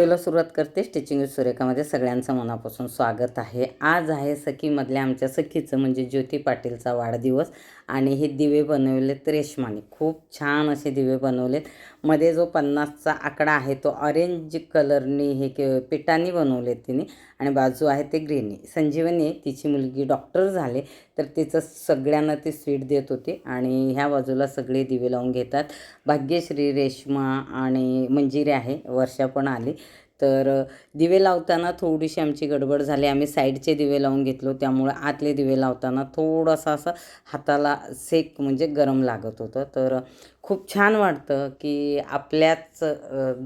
व्हिडिओला सुरुवात करते. स्टिचिंग सूर्यकामध्ये सुरेखामध्ये सगळ्यांचं मनापासून स्वागत आहे. आज आहे सखीमधल्या आमच्या सखीचं म्हणजे ज्योती पाटीलचा वाढदिवस. आणि हे दिवे बनवलेत रेशमाने. खूप छान असे दिवे बनवलेत. मध्ये जो पन्नासचा आकडा आहे तो ऑरेंज कलरनी हे के पिठानी बनवलेत तिने आणि बाजू आहे ते ग्रीननी संजीवनी आहे, तिची मुलगी डॉक्टर झाले तर तिचं सगळ्यांना ती स्वीट देत होती आणि ह्या बाजूला सगळे दिवे लावून घेतात. भाग्यश्री रेश्मा आणि मंजिरी आहे वर्षा पण आली. तर दिवे लावताना थोडीशी आमची गडबड झाली. आम्ही साईडचे दिवे लावून घेतलो. त्यामुळे आतले दिवे लावताना थोडंसं असं हाताला सेक म्हणजे गरम लागत होतं. तर खूप छान वाटतं की आपल्याच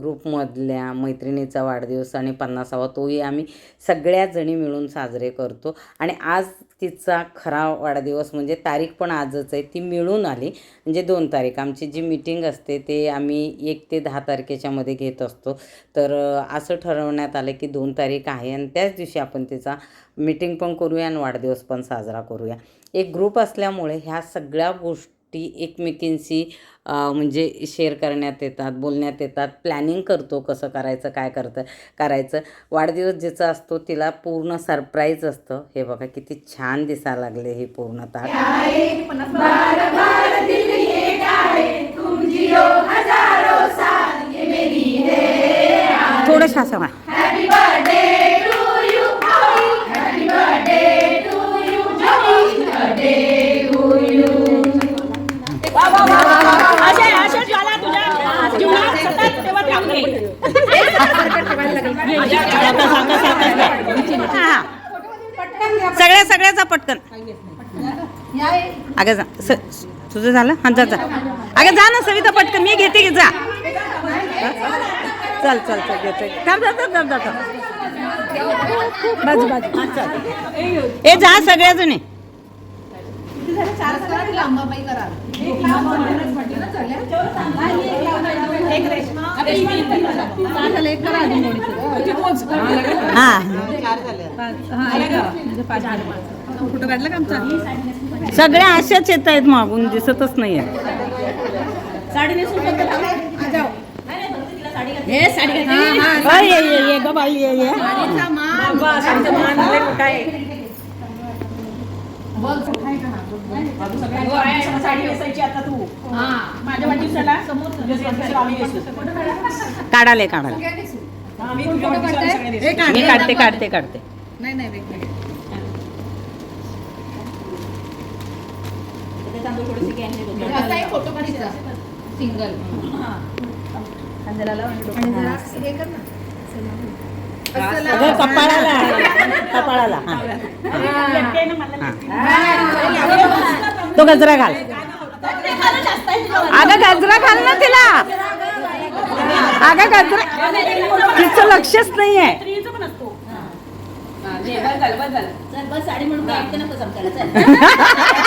ग्रुपमधल्या मैत्रिणीचा वाढदिवस आणि पन्नासावा तोही आम्ही सगळ्या जणी मिळून साजरे करतो. आणि आज तिचा खरा वाढदिवस म्हणजे तारीख पण आजच आहे ती मिळून आली. म्हणजे दोन तारीख आमची जी मीटिंग असते ते आम्ही एक ते दहा तारखेच्या मध्ये घेत असतो. तर असं ठरवण्यात आलं की दोन तारीख आहे आणि त्याच दिवशी आपण तिचा मीटिंग पण करूया आणि वाढदिवस पण साजरा करूया. एक ग्रुप असल्यामुळे ह्या सगळ्या गोष्टी एकमेकींशी म्हणजे शेअर करण्यात येतात बोलण्यात येतात. प्लॅनिंग करतो कसं करायचं काय करतं करायचं. वाढदिवस जिचा असतो तिला पूर्ण सरप्राईज असतं. हे बघा किती छान दिसायला लागले हे पूर्ण ताट. थोडं शासना सगळ्या सगळ्याचा पटकन. अगं जा. स- तुझं झालं? हां जा जा. अगं जा ना सविता पटकन. मी घेते की जा. चल चल चल घेते. थांब थांब थांब बाजू बाजू. हां चल ए जा सगळ्या जुने करा. करा. सगळ्या अशाच येत आहेत मागून दिसतच नाही आहे. हा. हा, काढाले काढाले. मी काढते काढते काढते नाही नाही सिंगल. हे. कपाळाला. कपाळाला. हां. तो गजरा घाल. अगं गजरा घाल ना तिला. अगं गजरा तिचं लक्षच नाही आहे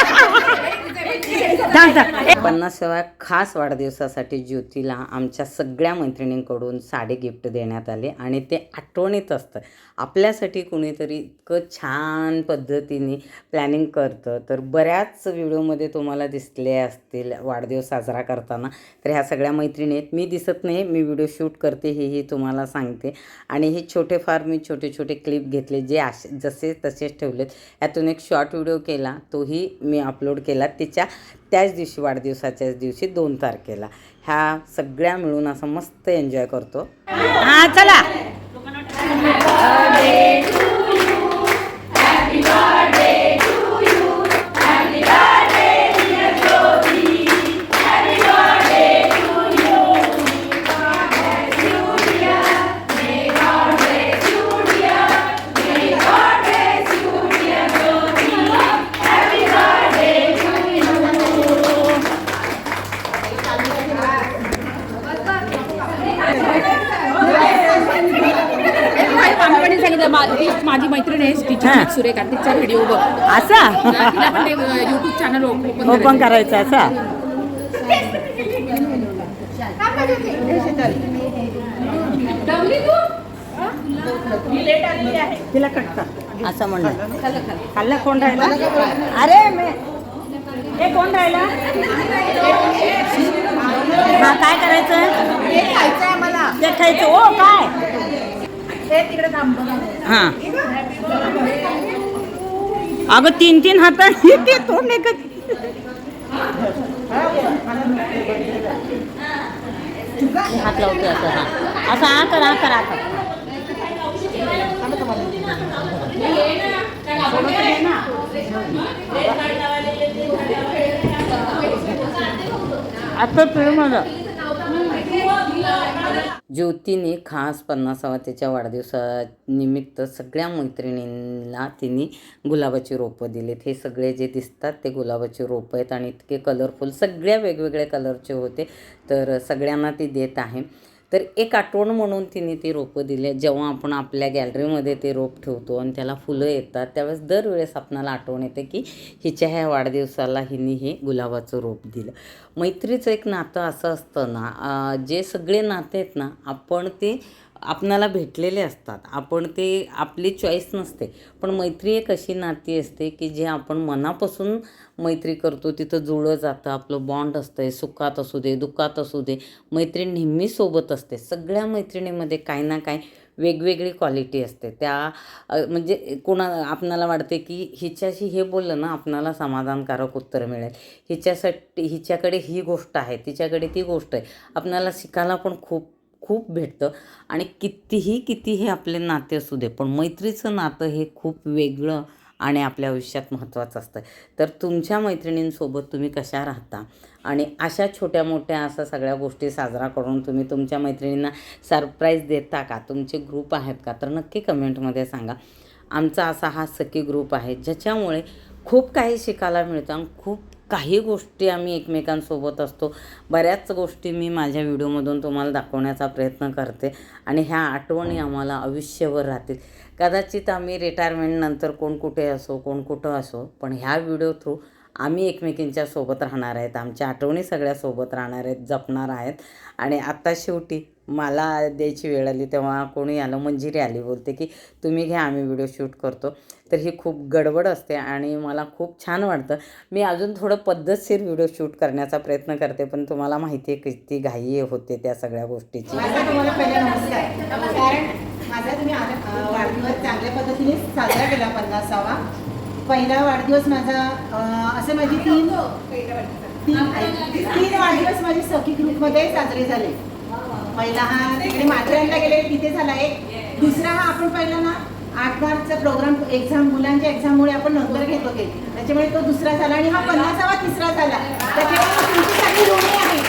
पन्नासाव्या खास वाढदिवसासाठी ज्योतीला आमच्या सगळ्या मैत्रिणींकडून साडी गिफ्ट देण्यात आली आणि ते आठवणीत असतं. आपल्यासाठी कुणीतरी इतकं छान पद्धतीने प्लॅनिंग करतं. तर बऱ्याच व्हिडिओमध्ये तुम्हाला दिसले असतील वाढदिवस साजरा करताना. तर ह्या सगळ्या मैत्रिणी आहेत. मी दिसत नाही मी व्हिडिओ शूट करते हेही तुम्हाला सांगते. आणि हे छोटे फार मी छोटे छोटे क्लिप घेतले जे असे जसे तसेच ठेवलेत. यातून एक शॉर्ट व्हिडिओ केला तोही मी अपलोड केला. तिच्या त्याच दिवशी वाढदिवसाच्याच दिवशी दोन तारखेला. ह्या सगळ्या मिळून असं मस्त एन्जॉय करतो. हां चला. माझी मैत्रीण आहे हा. स्टिचिंग सुरेखा तिचा व्हिडिओ बघ. असा? तिला पण युट्यूब चॅनल ओपन ओपन करायचं असा? तिला कट कर. असं म्हणलं. खाल्ला कोण राहिला? अरे मे हे कोण राहिला? हा काय करायचं ते खायचं. ओ काय? हा अगं तीन तीन हातात ते तोंड एकच हात लावते असं हा. असं हा कर हा कर हा कर. आता पिळ मला ज्योतीने खास पन्नासावा त्याच्या वाढदिवसानिमित्त सगळ्या मैत्रिणींना तिने गुलाबाची रोपं दिलीत. हे सगळे जे दिसतात ते गुलाबाची रोपं आहेत आणि इतके कलरफुल सगळ्या वेगवेगळ्या कलरचे होते. तर सगळ्यांना ती देत आहे. तर एक आठवण म्हणून तिने ती रोपं दिली. जेव्हा आपण आपल्या गॅलरीमध्ये ते रोप ठेवतो आणि त्याला फुलं येतात त्यावेळेस दरवेळेस आपणाला आठवण येते की हिच्या ह्या वाढदिवसाला हिने हे गुलाबाचं रोप दिलं. मैत्रीचं एक नातं असं असतं ना जे सगळे नाते आहेत ना आपण ते आपणाला भेटलेले असतात. आपण ते आपली चॉईस नसते. पण मैत्री एक अशी नाती असते की जे आपण मनापासून मैत्री करतो. तिथं जुळलं जातं आपलं बॉन्ड असतं आहे सुखात असू दे दुःखात असू दे. मैत्रीण नेहमी सोबत असते. सगळ्या मैत्रिणीमध्ये काही ना काही वेगवेगळी क्वालिटी असते. त्या म्हणजे कोणा आपणाला वाटते की हिच्याशी हे बोललं ना आपणाला समाधानकारक उत्तर मिळेल. हिच्यासाठी हिच्याकडे ही गोष्ट आहे तिच्याकडे ती गोष्ट आहे. आपणाला शिकायला पण खूप खूप भेटतं. आणि कितीही कितीही आपले नाते असू दे पण मैत्रीचं नातं हे खूप वेगळं आणि आपल्या आयुष्यात महत्त्वाचं असतं. तर तुमच्या मैत्रिणींसोबत तुम्ही कशा राहता? आणि अशा छोट्या मोठ्या अशा सगळ्या गोष्टी साजरा करून तुम्ही तुमच्या मैत्रिणींना सरप्राईज देता का? तुमचे ग्रुप आहेत का? तर नक्की कमेंटमध्ये सांगा. आमचा असा हा सखी ग्रुप आहे ज्याच्यामुळे खूप काही शिकायला मिळतं आणि खूप काही गोष्टी आम्ही एकमेकांसोबत असतो. बऱ्याच गोष्टी मी माझ्या व्हिडिओमधून तुम्हाला दाखवण्याचा प्रयत्न करते आणि ह्या आठवणी आम्हाला आयुष्यभर राहतील. कदाचित आम्ही रिटायरमेंटनंतर कोण कुठे असो कोण कुठं असो पण ह्या व्हिडिओ थ्रू आम्ही एकमेकींच्या सोबत राहणार आहेत. आमच्या आठवणी सगळ्या सोबत राहणार आहेत जपणार आहेत. आणि आत्ता शेवटी मला द्यायची वेळ आली तेव्हा कोणी आलं मंजिरी आली बोलते की तुम्ही घ्या आम्ही व्हिडिओ शूट करतो. तर ही खूप गडबड असते आणि मला खूप छान वाटतं. मी अजून थोडं पद्धतशीर व्हिडिओ शूट करण्याचा प्रयत्न करते पण तुम्हाला माहिती आहे किती घाई होते त्या सगळ्या गोष्टीची. माझा तुम्हाला पहिला नमस्कार. कारण माझा तुम्ही आ- अं, वाढदिवस चांगल्या पद्धतीने साजरा केला पन्नासावा. पहिला वाढदिवस माझा असे माझी तीन तीन तीन वाढदिवस माझे सखी ग्रुपमध्ये साजरे झाले. पहिला हा. तिकडे माथेरानला गेले तिथे झाला एक. दुसरा हा आपण पहिला ना आठ मार्चचा प्रोग्राम एक्झाम मुलांच्या एक्झाममुळे आपण नंतर घेत होते. त्याच्यामुळे तो दुसरा झाला आणि हा पन्नासावा तिसरा झाला. त्याच्यामुळे तुमच्यासाठी दोन्ही आहे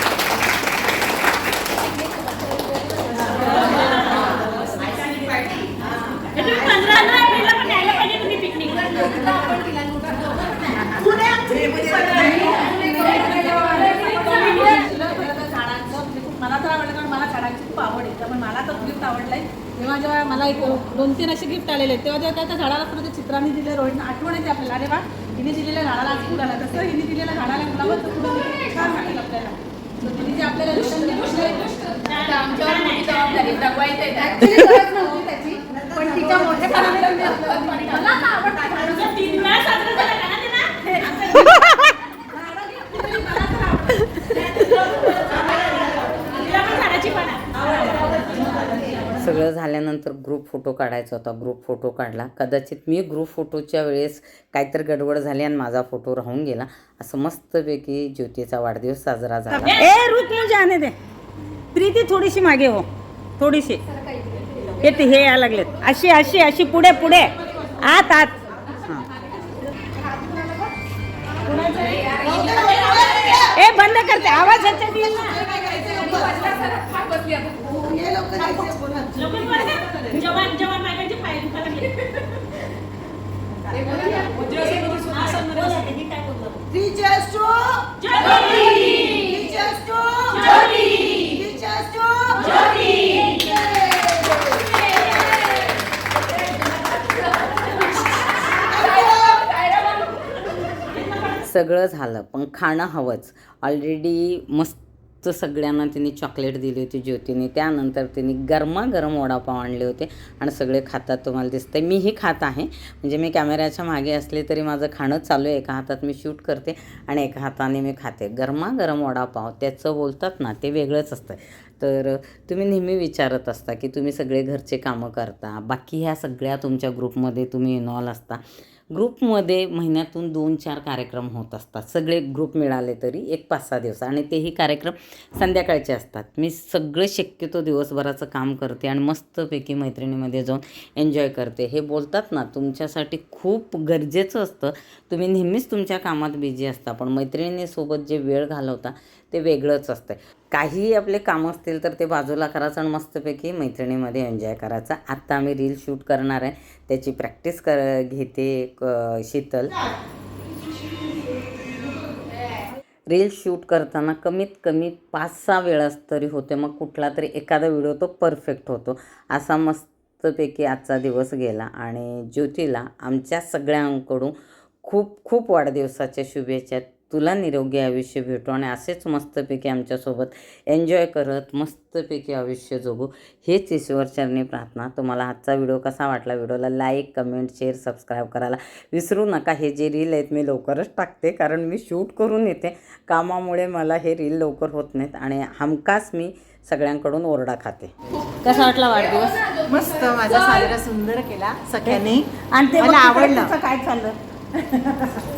मला तर आवडलं कारण मला झाडांची खूप आवड आहे त्यामुळे आवडलंय. तेव्हा जेव्हा मला एक दोन तीन असे गिफ्ट आलेले आहेत. तेव्हा जेव्हा त्या झाडाला परत चित्रांनी दिले रोहित आठवण येते आपल्याला. अरे वा हिने दिलेल्या झाडाला आज फुल आला तसं हिने दिलेल्या झाडाला फुलं ते छान वाटेल आपल्याला. तिने जे आपल्याला रिटर्न आमच्यावर जबाबदारी त्याची. पण तिच्या मोठेपणाने तुम्ही आपलं मला आता आवडतं झाडाचं तीन वेळा साजरं झालं का ना ते ना? तिला पण झाडाची पण आहे. सगळं झाल्यानंतर ग्रुप फोटो काढायचा होता. ग्रुप फोटो काढला. कदाचित मी ग्रुप फोटोच्या वेळेस काहीतरी गडबड झाली आणि माझा फोटो राहून गेला. असं मस्तपैकी ज्योतीचा वाढदिवस साजरा झाला. ए रूप म्हणजे आने दे. प्रीती थोडीशी मागे हो. थोडीशी. हे ते हे यायला लागलेत. अशी अशी अशी पुढे पुढे. आत आत. ए बंद करते. आवाज ह्याच्यात जवान जवान पाय दुखायला सगळं झालं पण खाणं हवंच. ऑलरेडी मस्त मस्त सगळ्यांना तिने चॉकलेट दिली होती ज्योतीने. त्यानंतर तिने गरमागरम वडापाव आणले होते आणि सगळे खातात तुम्हाला दिसतंय. मीही खात आहे. म्हणजे मी कॅमेऱ्याच्या मागे असले तरी माझं खाणं चालू आहे. एका हातात मी शूट करते आणि एका हाताने मी खाते. गरमागरम वडापाव त्याचं बोलतात ना ते वेगळंच असतं तर तुम्ही नेहमी विचारत असता की तुम्ही सगळे घरचे कामं करता. बाकी ह्या सगळ्या तुमच्या ग्रुपमध्ये तुम्ही इन्वॉल्व असता. ग्रुपमध्ये महिन्यातून दोन चार कार्यक्रम होत असतात. सगळे ग्रुप मिळाले तरी एक पाच सहा दिवस आणि तेही कार्यक्रम संध्याकाळचे असतात. मी सगळे शक्यतो दिवसभराचं काम करते आणि मस्तपैकी मैत्रिणीमध्ये जाऊन एन्जॉय करते. हे बोलतात ना तुमच्यासाठी खूप गरजेचं असतं. तुम्ही नेहमीच तुमच्या कामात बिझी असता पण मैत्रिणीसोबत जे वेळ घालवता ते वेगळंच असतं काहीही आपले कामं असतील तर ते बाजूला करायचं आणि मस्तपैकी मैत्रिणीमध्ये एन्जॉय करायचं. आत्ता आम्ही रील शूट करणार आहे. त्याची प्रॅक्टिस कर घेते शीतल. रील शूट करताना कमीत कमी पाच सहा वेळास तरी होते. मग कुठला तरी एखादा व्हिडिओ तो परफेक्ट होतो. असा मस्तपैकी आजचा दिवस गेला आणि ज्योतीला आमच्या सगळ्यांकडून खूप खूप वाढदिवसाच्या शुभेच्छा तुला निरोगी आयुष्य भेटू आणि असेच मस्तपैकी आमच्यासोबत एन्जॉय करत मस्तपैकी आयुष्य जगू. हेच ईश्वरचरणी प्रार्थना. तुम्हाला आजचा व्हिडिओ कसा वाटला व्हिडिओला लाईक कमेंट शेअर सबस्क्राईब करायला विसरू नका. हे जे रील आहेत मी लवकरच टाकते कारण मी शूट करून येते. कामामुळे मला हे रील लवकर होत नाहीत आणि हमखास मी सगळ्यांकडून ओरडा खाते. कसा वाटला वाढदिवस? मस्त. माझा साजरा सुंदर केला सगळ्यांनी आणि ते मला आवडलं. काय चाललं?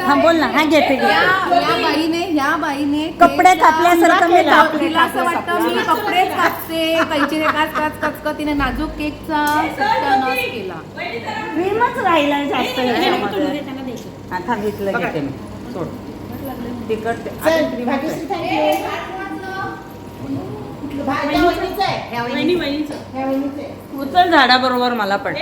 हां बोल ना हां घेते घेते या या बाईने या बाईने कपडे केकला- कापल्यासारखं मी कापले, तिला असं वाटतं मी कपडेच कापते कैचीने काच काच काच काच तिने नाजूक केकचा सत्यानाश केला क्रीमच राहिला जास्त याच्यामध्ये. हां थांब इथलं घेते मी सोड तिकट चल, भाग्यश्री, thank you. कुठलं? भा- त्या वहिनीचं आहे. ह्या वहिनी- वहिनी- वहिनीचं. ह्या वहिनीचं आहे. उचल झाडाबरोबर मला पण